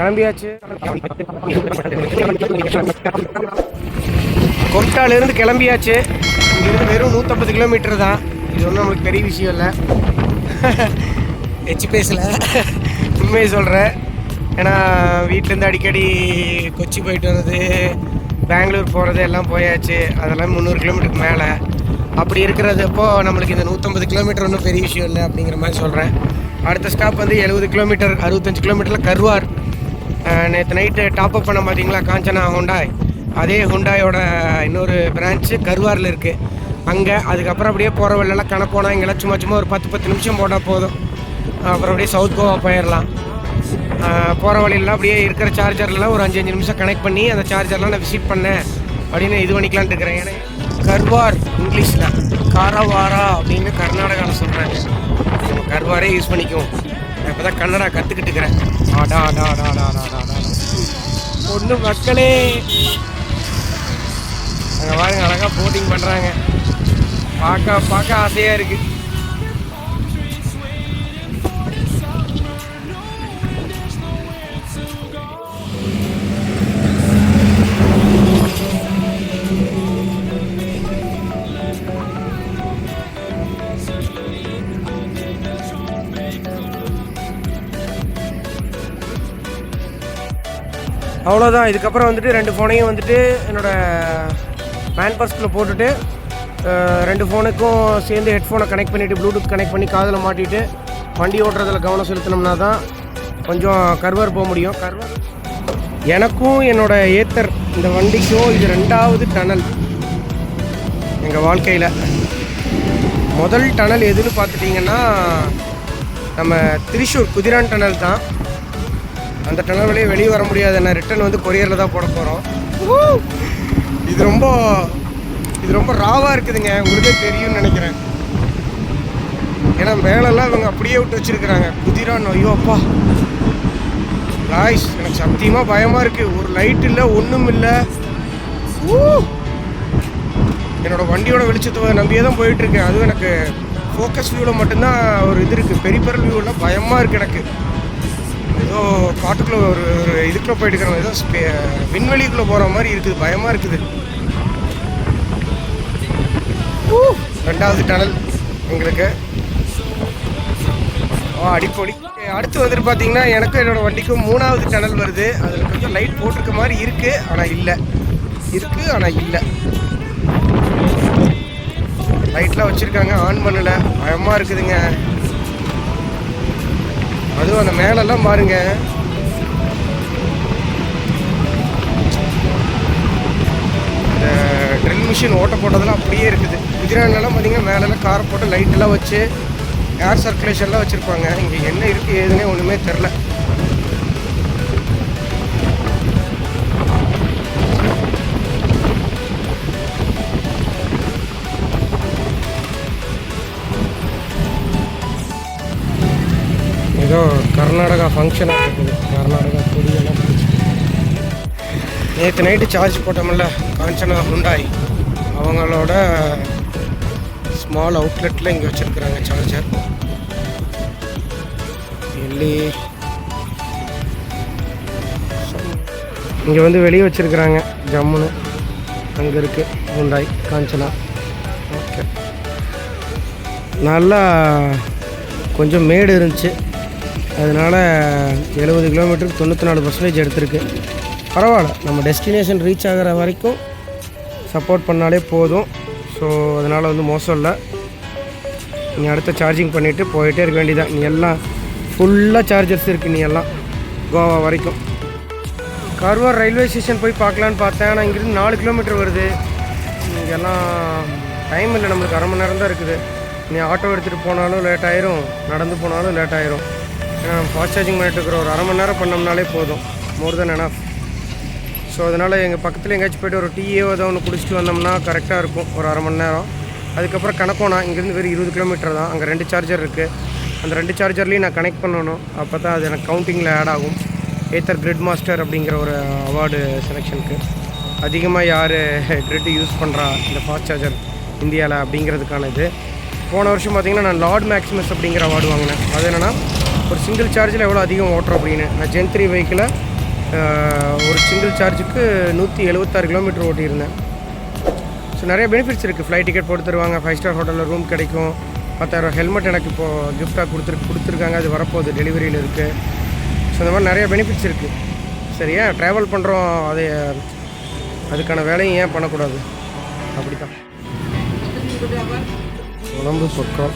கிளம்பியாச்சு. கொம்டாலேருந்து கிளம்பியாச்சு. இங்கிருந்து வெறும் நூற்றம்பது கிலோமீட்டர் தான். இது ஒன்றும் நம்மளுக்கு பெரிய விஷயம் இல்லை. எச்சு பேசல. உண்மையை சொல்கிறேன் ஏன்னா வீட்டிலேருந்து அடிக்கடி கொச்சி போயிட்டு வர்றது பெங்களூர் போகிறது எல்லாம் போயாச்சு. அதெல்லாம் முந்நூறு கிலோமீட்டருக்கு மேலே. அப்படி இருக்கிறதப்போ நம்மளுக்கு இந்த நூற்றம்பது கிலோமீட்டர் ஒன்றும் பெரிய விஷயம் இல்லை அப்படிங்கிற மாதிரி சொல்கிறேன் அடுத்த ஸ்டாப் வந்து எழுபது கிலோமீட்டர் அறுபத்தஞ்சு கிலோமீட்டரில் கருவார். நேற்று நைட்டு டாப் அப் பண்ண பார்த்தீங்களா காஞ்சனா ஹுண்டாய் அதே ஹுண்டாயோட இன்னொரு பிரான்ச்சு கருவாரில் இருக்குது அங்கே அதுக்கப்புறம் அப்படியே போகிற வழியெல்லாம் கணக்கோனா இங்கெல்லாம் சும்மா சும்மா ஒரு பத்து பத்து நிமிஷம் போட்டால் போதும். அப்புறம் அப்படியே சவுத் கோவா போயிடலாம் போகிற வழியெல்லாம் அப்படியே இருக்கிற சார்ஜர்லாம் ஒரு அஞ்சு அஞ்சு நிமிஷம் கனெக்ட் பண்ணி அந்த சார்ஜர்லாம் நான் விசிட் பண்ணேன். அப்படின்னு இது பண்ணிக்கலான்ட்டு இருக்கிறேன். ஏன்னா கர்வார் இங்கிலீஷில். காரவாரா அப்படின்னு கர்நாடகாவில் சொல்கிறாங்க நம்ம கர்வாரே யூஸ் பண்ணிக்குவோம். நான் இப்போ தான் கன்னடா கற்றுக்கிட்டு இருக்கிறேன். ஆடா ஆடா டா டா டா ஆடா பொண்ணு மக்களே. அங்கே பாருங்க அழகாக போட்டிங் பண்ணுறாங்க பார்க்க பார்க்க ஆசையாக இருக்குது அவ்வளோதான் இதுக்கப்புறம் வந்துட்டு ரெண்டு ஃபோனையும் வந்துட்டு என்னோட மேன் பர்ஸ்கில் போட்டுட்டு ரெண்டு ஃபோனுக்கும் சேர்ந்து ஹெட்ஃபோனை கனெக்ட் பண்ணிவிட்டு ப்ளூடூத் கனெக்ட் பண்ணி காதில் மாட்டிட்டு வண்டி ஓட்டுறதில் கவனம் செலுத்தினோம்னா தான் கொஞ்சம் கர்வர் போக முடியும். கர்வர் எனக்கும் என்னோட ஏத்தர் இந்த வண்டிக்கும் இது ரெண்டாவது டனல் எங்கள் வாழ்க்கையில். முதல் டனல் எதுன்னு பார்த்துட்டிங்கன்னா நம்ம திரிஷூர் குதிரான் டனல் தான். அந்த டனல் வழியே வெளியே வர முடியாது. என்ன ரிட்டர்ன் வந்து கொரியரில் தான் போட போகிறோம் இது ரொம்ப இது ரொம்ப ராவாக இருக்குதுங்க. உங்களுக்கே தெரியும்னு நினைக்கிறேன். ஏன்னா மேலெல்லாம் இவங்க அப்படியே விட்டு வச்சிருக்கிறாங்க. குதிரா ஐயோ அப்பா. ராய்ஸ் எனக்கு சத்தியமாக பயமாக இருக்குது ஒரு லைட் இல்லை ஒன்றும் இல்லை. என்னோட வண்டியோட வெளிச்சத்தை நம்பியே தான் போயிட்டுருக்கேன் அதுவும் எனக்கு ஃபோக்கஸ் வியூவில் மட்டும்தான் ஒரு இது இருக்குது பெரிய பெரிய வியூவில் பயமாக இருக்குது எனக்கு. காட்டுக்குள்ளே ஒரு ஒரு இதுக்குள்ளே போயிட்டு இருக்கிறோம் ஏதோ ஸ்பே விண்வெளிக்குள்ளே போகிற மாதிரி இருக்குது. பயமாக இருக்குது. ரெண்டாவது டனல் எங்களுக்கு. ஆ அடிப்பொடி. அடுத்து வந்துட்டு பார்த்தீங்கன்னா எனக்கும் என்னோடய வண்டிக்கும் மூணாவது டனல் வருது. அதில் கொஞ்சம் லைட் போட்டிருக்க மாதிரி இருக்குது ஆனால் இல்லை. இருக்குது ஆனால் இல்லை. லைட்லாம் வச்சுருக்காங்க ஆன் பண்ணலை. பயமாக இருக்குதுங்க. அதுவும் அந்த மேலெல்லாம் பாருங்கள் மிஷின் ஓட்ட போட்டதெல்லாம் அப்படியே இருக்குது. குஜராத்லலாம் பார்த்தீங்கன்னா மேலெல்லாம் கார் போட்டு லைட்டெல்லாம் வச்சு ஏர் சர்க்குலேஷன்லாம் வச்சுருப்பாங்க. இங்கே என்ன இருக்குது ஏதுன்னே ஒன்றுமே தெரில ஏதோ கர்நாடகா ஃபங்க்ஷனாக இருக்குது. கர்நாடகா கொடியெல்லாம் நேற்று நைட்டு சார்ஜ் போட்டோம்ல காஞ்சனா ஹுண்டாய் அவங்களோட ஸ்மால் அவுட்லெட்டில் இங்கே வச்சுருக்குறாங்க சார்ஜர் டெல்லி இங்கே வந்து வெளியே வச்சுருக்குறாங்க ஜம்முன்னு. அங்கே இருக்குது ஹுண்டாய் காஞ்சனா. ஓகே நல்லா கொஞ்சம் மேடு இருந்துச்சு. அதனால் எழுபது கிலோமீட்டருக்கு தொண்ணூற்றி நாலு பர்சன்டேஜ் எடுத்திருக்கு. பரவாயில்ல நம்ம டெஸ்டினேஷன் ரீச் ஆகிற வரைக்கும் சப்போர்ட் பண்ணாலே போதும். ஸோ அதனால் வந்து மோசம் இல்லை. நீ அடுத்த சார்ஜிங் பண்ணிவிட்டு போயிட்டே இருக்க வேண்டியதான் நீ எல்லாம் ஃபுல்லாக சார்ஜர்ஸ் இருக்குது நீ எல்லாம் கோவா வரைக்கும். கருவார் ரயில்வே ஸ்டேஷன் போய் பார்க்கலான்னு பார்த்தேன். ஆனால் இங்கேருந்து நாலு கிலோமீட்டர் வருது. இங்கெல்லாம் டைம் இல்லை. நம்மளுக்கு அரை மணி நேரம் தான் இருக்குது. நீ ஆட்டோ எடுத்துகிட்டு போனாலும் லேட் ஆயிரும். நடந்து போனாலும் லேட் ஆயிரும். ஏன்னா ஃபாஸ்ட் சார்ஜிங் பண்ணிட்டு இருக்கிற ஒரு அரை மணி நேரம் பண்ணோம்னாலே போதும். மோர் தென் enough. ஸோ அதனால் எங்கள் பக்கத்தில் எங்கேயாச்சும் போய்ட்டு ஒரு டீயோ ஏதோ ஒன்று குடிச்சிட்டு வந்தோம்னா கரெக்டாக இருக்கும். ஒரு அரை மணி நேரம். அதுக்கப்புறம் கணக்கோனா இங்கேருந்து வெறும் இருபது கிலோமீட்டர் தான். அங்கே ரெண்டு சார்ஜர் இருக்குது அந்த ரெண்டு சார்ஜர்லேயும் நான் கனெக்ட் பண்ணணும். அப்போ தான் அது எனக்கு கவுண்டிங்கில் ஆட் ஆகும். ஏத்தர் கிரிட் மாஸ்டர் அப்படிங்கிற ஒரு அவார்டு செலெக்ஷனுக்கு அதிகமாக யார் கிரிட்டு யூஸ் பண்ணுறா இந்த ஃபாஸ்ட் சார்ஜர் இந்தியாவில் அப்படிங்கிறதுக்கான இது. போன வருஷம் பார்த்தீங்கன்னா நான் லார்ட் மேக்ஸிமஸ் அப்படிங்கிற அவார்டு வாங்கினேன். அது என்னென்னா ஒரு சிங்கிள் சார்ஜில் எவ்வளோ அதிகம் ஓட்டுறோம் அப்படின்னு. நான் ஜென் த்ரீ வெஹிக்கிளை ஒரு சிங்கிள் சார்ஜுக்கு நூற்றி எழுபத்தாறு கிலோமீட்டர் ஓட்டியிருந்தேன். ஸோ நிறைய பெனிஃபிட்ஸ் இருக்குது ஃப்ளைட் டிக்கெட் போட்டு தருவாங்க ஃபைவ் ஸ்டார் ஹோட்டலில் ரூம் கிடைக்கும். பத்தாயிரம் ஹெல்மெட் எனக்கு இப்போது கிஃப்டாக கொடுத்துரு கொடுத்துருக்காங்க அது வரப்போகுது டெலிவரியில் இருக்குது ஸோ இந்த மாதிரி நிறைய பெனிஃபிட்ஸ் இருக்குது சரியா? ட்ராவல் பண்ணுறோம் அது அதுக்கான வேலையும் ஏன் பண்ணக்கூடாது? அப்படி தான் உடம்பு பக்கம்.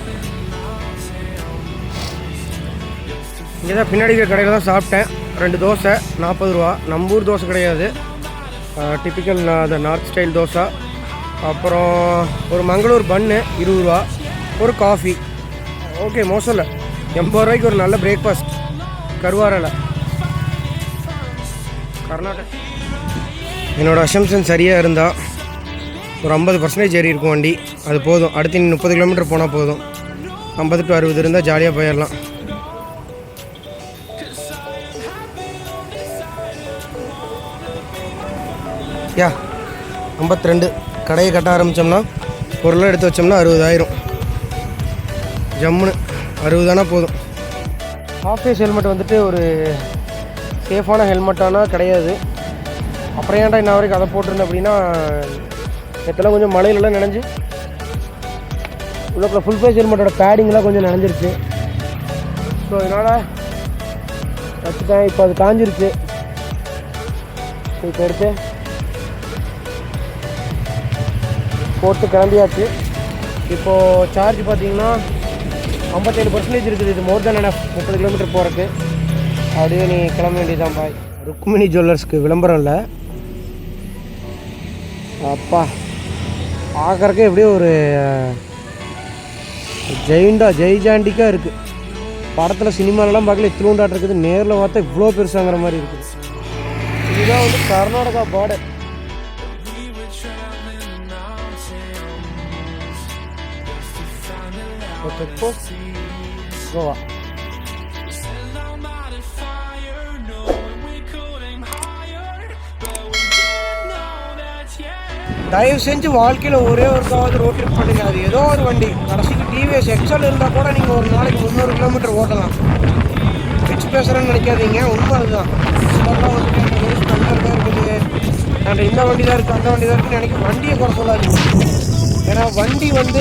இங்கே தான் பின்னாடி இருக்கிற கடையில் தான் சாப்பிட்டேன். ரெண்டு தோசை நாற்பது ரூபா. நம்பூர் தோசை கிடையாது. டிப்பிக்கல் அந்த நார்த் ஸ்டைல் தோசை. அப்புறம் ஒரு மங்களூர் பன்னு இருபது ரூபா. ஒரு காஃபி ஓகே மோசம் இல்லை எண்பது ரூபாய்க்கு ஒரு நல்ல பிரேக்ஃபாஸ்ட் கருவாரில். கர்நாடகா. என்னோட அசம்ஷன் சரியாக இருந்தால் ஒரு ஐம்பது பர்சன்டேஜ் ஏறி இருக்கும் வண்டி. அது போதும். அடுத்து முப்பது கிலோமீட்டர் போனால் போதும். ஐம்பது டு அறுபது இருந்தால் ஜாலியாக போயிடலாம். யா ஐம்பத்தி ரெண்டு கடையை கட்ட ஆரம்பித்தோம்னா பொருளாக எடுத்து வச்சோம்னா அறுபதாயிரம். ஜம்முன்னு அறுபதானா போதும். ஆஃபீஸ் ஹெல்மெட் வந்துட்டு ஒரு சேஃபான ஹெல்மெட்டானா கிடையாது. அப்புறம் ஏன்டா இன்ன வரைக்கும் அதை போட்டிருந்தேன் அப்படின்னா நேற்றுலாம் கொஞ்சம் மழையிலலாம் நினைஞ்சு உள்ளக்குள்ள ஃபுல் ஃபேஸ் ஹெல்மெட்டோட பேடிங்லாம் கொஞ்சம் நினைஞ்சிருச்சு. ஸோ அதனால் வச்சுட்டேன். இப்போ அது காஞ்சிருச்சு. இப்போ எடுத்து போட்டு கிளம்பியாச்சு. இப்போது சார்ஜ் பார்த்தீங்கன்னா ஐம்பத்தேழு பர்சன்டேஜ் இருக்குது. இது மோர் தேன் எனஃப் முப்பது கிலோமீட்டர் போகிறதுக்கு அப்படியே நீ கிளம்ப வேண்டியதான் பாய் ருக்மிணி ஜுவல்லர்ஸ்க்கு விளம்பரம் இல்லை அப்பா பார்க்குறக்கே எப்படியோ ஒரு ஜெயிண்டா ஜெய்ஜாண்டிக்காக இருக்குது படத்தில் சினிமாலெலாம் பார்க்கல இத்திலூண்டாட்டு இருக்குது. நேரில் பார்த்தா இவ்வளோ பெருசாங்கிற மாதிரி இருக்குது. இதுதான் வந்து கர்நாடகா பார்டர் செக் போஸ்ட் தயவு செஞ்சு வாழ்க்கையில் ஒரே ஒருக்காவது ரோட் ட்ரிப் பண்ணுங்க அது ஏதோ ஒரு வண்டி கடைசிக்கு டிவிஎஸ் எக்ஸல் இருந்தால் கூட நீங்கள் ஒரு நாளைக்கு முந்நூறு கிலோமீட்டர் ஓட்டலாம் பிச்சு பேசுகிறேன்னு நினைக்காதீங்க உண்மை அதுதான் சிலர்லாம் வந்துட்டு இருக்குது நான் இந்த வண்டி தான் இருக்குது அந்த வண்டி தான் இருக்குன்னு நினைக்க வண்டியை குறை சொல்லாதீங்க ஏன்னா வண்டி வந்து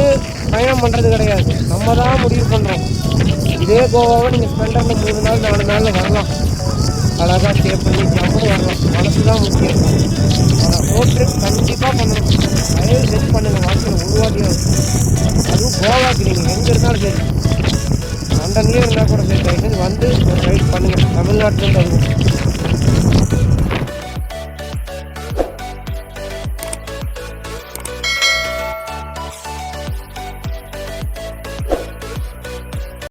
பயணம் பண்ணுறது கிடையாது. நம்ம தான் முடிவு பண்ணுறோம் இதே கோவாவை நீங்கள் ஸ்பெண்டரில் மூணு நாள் நாலு நாளில் வரலாம். அழகாக ஸ்டே பண்ணி ஜம்முன்னு வரலாம். மனசு தான் முக்கியம். ஆனால் ரோட் ட்ரிப் கண்டிப்பாக பண்ணணும். தயவு செஞ்சு பண்ணுங்கள் வாழ்க்கையில் ஒரு வாட்டியும் அதுவும் கோவாக்கு நீங்கள் எங்கே இருந்தாலும் சரி. லண்டன்லேயே இருந்தால் கூட சரி. தயவு செஞ்சு வந்து ஒரு ரைட் பண்ணுங்கள் தமிழ்நாட்டிலேருந்து அதுவும்